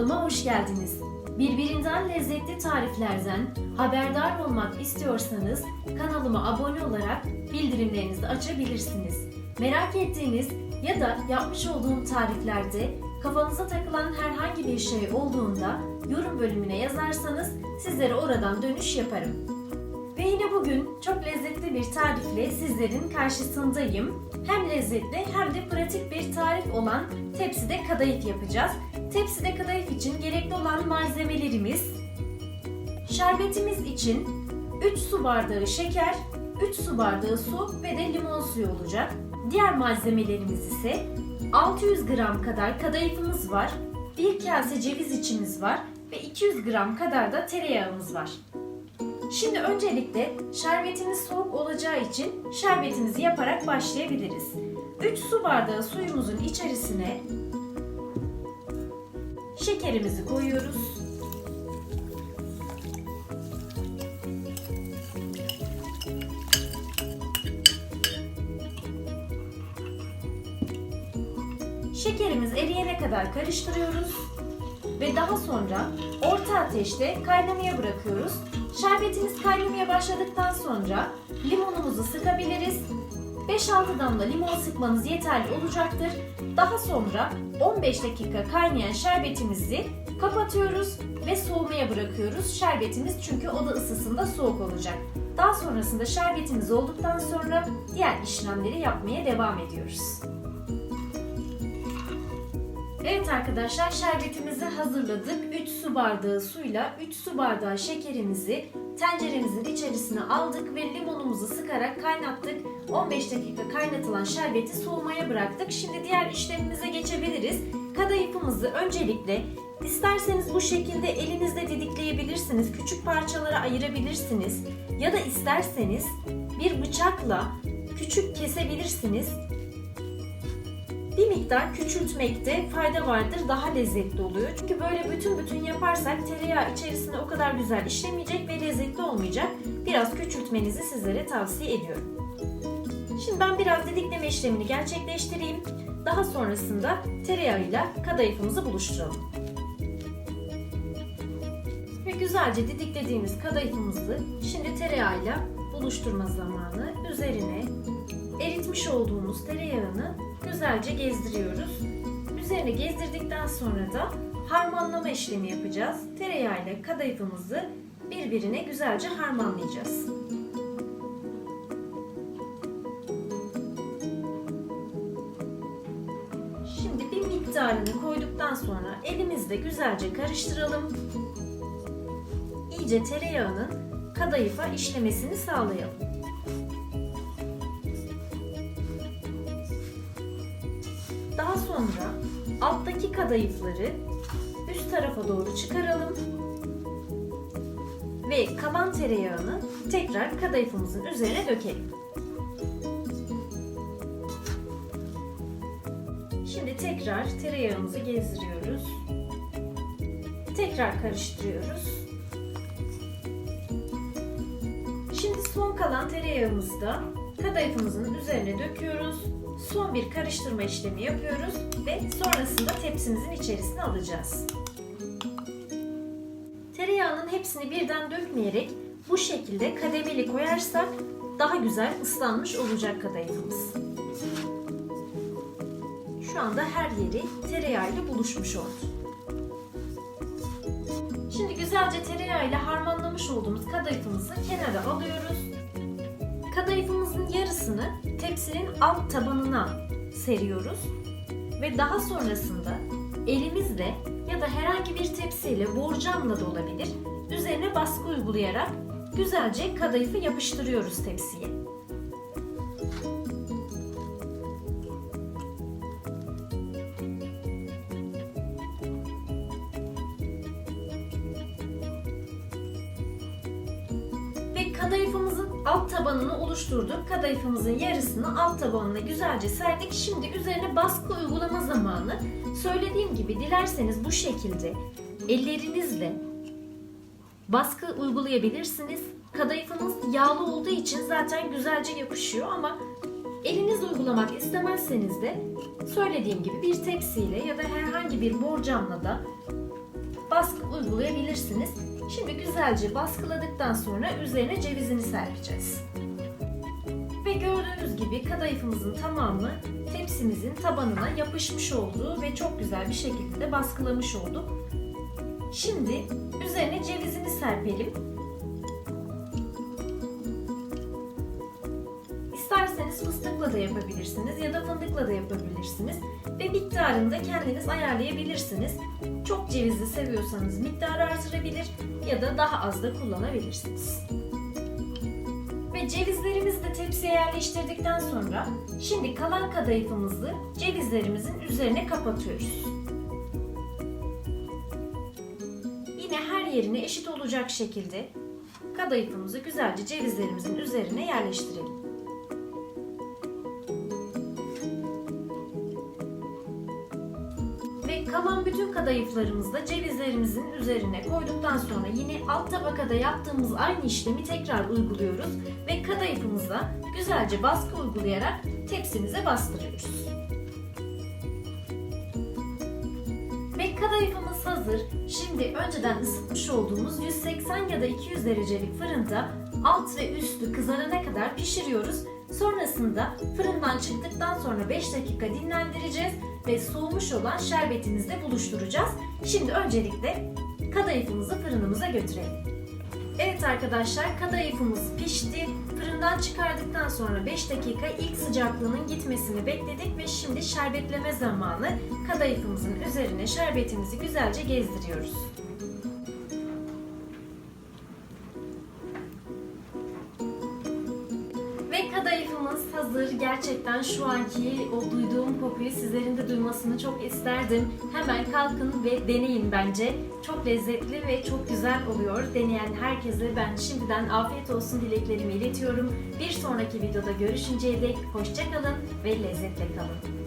Kanalıma hoş geldiniz. Birbirinden lezzetli tariflerden haberdar olmak istiyorsanız kanalıma abone olarak bildirimlerinizi açabilirsiniz. Merak ettiğiniz ya da yapmış olduğum tariflerde kafanıza takılan herhangi bir şey olduğunda yorum bölümüne yazarsanız sizlere oradan dönüş yaparım. Ve yine bugün çok lezzetli bir tarifle sizlerin karşısındayım. Hem lezzetli hem de pratik bir tarif olan tepside kadayıf yapacağız. Tepside kadayıf için gerekli olan malzemelerimiz şerbetimiz için 3 su bardağı şeker, 3 su bardağı su ve de limon suyu olacak. Diğer malzemelerimiz ise 600 gram kadar kadayıfımız var, 1 kase ceviz içimiz var ve 200 gram kadar da tereyağımız var. Şimdi öncelikle şerbetimiz soğuk olacağı için şerbetimizi yaparak başlayabiliriz. 3 su bardağı suyumuzun içerisine şekerimizi koyuyoruz. Şekerimiz eriyene kadar karıştırıyoruz ve daha sonra orta ateşte kaynamaya bırakıyoruz. Şerbetimiz kaynamaya başladıktan sonra limonumuzu sıkabiliriz. 5-6 damla limon sıkmanız yeterli olacaktır. Daha sonra 15 dakika kaynayan şerbetimizi kapatıyoruz ve soğumaya bırakıyoruz. Şerbetimiz çünkü oda ısısında soğuk olacak. Daha sonrasında şerbetimiz olduktan sonra diğer işlemleri yapmaya devam ediyoruz. Evet arkadaşlar şerbetimizi hazırladık. 3 su bardağı suyla 3 su bardağı şekerimizi tenceremizin içerisine aldık ve limonumuzu sıkarak kaynattık. 15 dakika kaynatılan şerbeti soğumaya bıraktık. Şimdi diğer işlemimize geçebiliriz. Kadayıfımızı öncelikle isterseniz bu şekilde elinizle didikleyebilirsiniz. Küçük parçalara ayırabilirsiniz. Ya da isterseniz bir bıçakla küçük kesebilirsiniz. Bir miktar küçültmekte fayda vardır. Daha lezzetli oluyor. Çünkü böyle bütün bütün yaparsak tereyağı içerisinde o kadar güzel işlemeyecek ve lezzetli olmayacak. Biraz küçültmenizi sizlere tavsiye ediyorum. Şimdi ben biraz didikleme işlemini gerçekleştireyim. Daha sonrasında tereyağıyla kadayıfımızı buluşturalım. Ve güzelce didiklediğimiz kadayıfımızı şimdi tereyağıyla buluşturma zamanı. Üzerine eritmiş olduğumuz tereyağını güzelce gezdiriyoruz. Üzerine gezdirdikten sonra da harmanlama işlemi yapacağız. Tereyağı ile kadayıfımızı birbirine güzelce harmanlayacağız. Şimdi bir miktarını koyduktan sonra elimizle güzelce karıştıralım. İyice tereyağının kadayıfa işlemesini sağlayalım. Daha sonra alttaki kadayıfları üst tarafa doğru çıkaralım. Ve kalan tereyağını tekrar kadayıfımızın üzerine dökelim. Şimdi tekrar tereyağımızı gezdiriyoruz. Tekrar karıştırıyoruz. Şimdi son kalan tereyağımızı da kadayıfımızın üzerine döküyoruz. Son bir karıştırma işlemi yapıyoruz ve sonrasında tepsimizin içerisine alacağız. Tereyağının hepsini birden dökmeyerek bu şekilde kademeli koyarsak daha güzel ıslanmış olacak kadayıfımız. Şu anda her yeri tereyağıyla buluşmuş oldu. Şimdi güzelce tereyağıyla harmanlamış olduğumuz kadayıfımızı kenara alıyoruz. Kadayıfımızın yarısını tepsinin alt tabanına seriyoruz ve daha sonrasında elimizle ya da herhangi bir tepsiyle borcamla da olabilir üzerine baskı uygulayarak güzelce kadayıfı yapıştırıyoruz tepsiye. Kadayıfımızın alt tabanını oluşturduk. Kadayıfımızın yarısını alt tabanına güzelce serdik. Şimdi üzerine baskı uygulama zamanı. Söylediğim gibi dilerseniz bu şekilde ellerinizle baskı uygulayabilirsiniz. Kadayıfınız yağlı olduğu için zaten güzelce yapışıyor ama elinizle uygulamak istemezseniz de söylediğim gibi bir tepsiyle ya da herhangi bir borcamla da baskı uygulayabilirsiniz. Şimdi güzelce baskıladıktan sonra üzerine cevizini serpeceğiz. Ve gördüğünüz gibi kadayıfımızın tamamı tepsimizin tabanına yapışmış olduğu ve çok güzel bir şekilde de baskılamış olduk. Şimdi üzerine cevizini serpelim. İsterseniz fıstıkla da yapabilirsiniz ya da fındıkla da yapabilirsiniz. Ve miktarını da kendiniz ayarlayabilirsiniz. Çok cevizli seviyorsanız miktarı artırabilir ya da daha az da kullanabilirsiniz. Ve cevizlerimizi de tepsiye yerleştirdikten sonra şimdi kalan kadayıfımızı cevizlerimizin üzerine kapatıyoruz. Yine her yerine eşit olacak şekilde kadayıfımızı güzelce cevizlerimizin üzerine yerleştirelim. Kalan bütün kadayıflarımızı da cevizlerimizin üzerine koyduktan sonra yine alt tabakada yaptığımız aynı işlemi tekrar uyguluyoruz ve kadayıfımıza güzelce baskı uygulayarak tepsimize bastırıyoruz. Ve kadayıfımız hazır. Şimdi önceden ısıtmış olduğumuz 180 ya da 200 derecelik fırında alt ve üstü kızarana kadar pişiriyoruz. Sonrasında fırından çıktıktan sonra 5 dakika dinlendireceğiz ve soğumuş olan şerbetimizle buluşturacağız. Şimdi öncelikle kadayıfımızı fırınımıza götürelim. Evet arkadaşlar kadayıfımız pişti. Fırından çıkardıktan sonra 5 dakika ilk sıcaklığının gitmesini bekledik ve şimdi şerbetleme zamanı. Kadayıfımızın üzerine şerbetimizi güzelce gezdiriyoruz. Gerçekten şu anki o duyduğum kokuyu sizlerin de duymasını çok isterdim. Hemen kalkın ve deneyin bence. Çok lezzetli ve çok güzel oluyor. Deneyen herkese ben şimdiden afiyet olsun dileklerimi iletiyorum. Bir sonraki videoda görüşünceye dek hoşçakalın ve lezzetle kalın.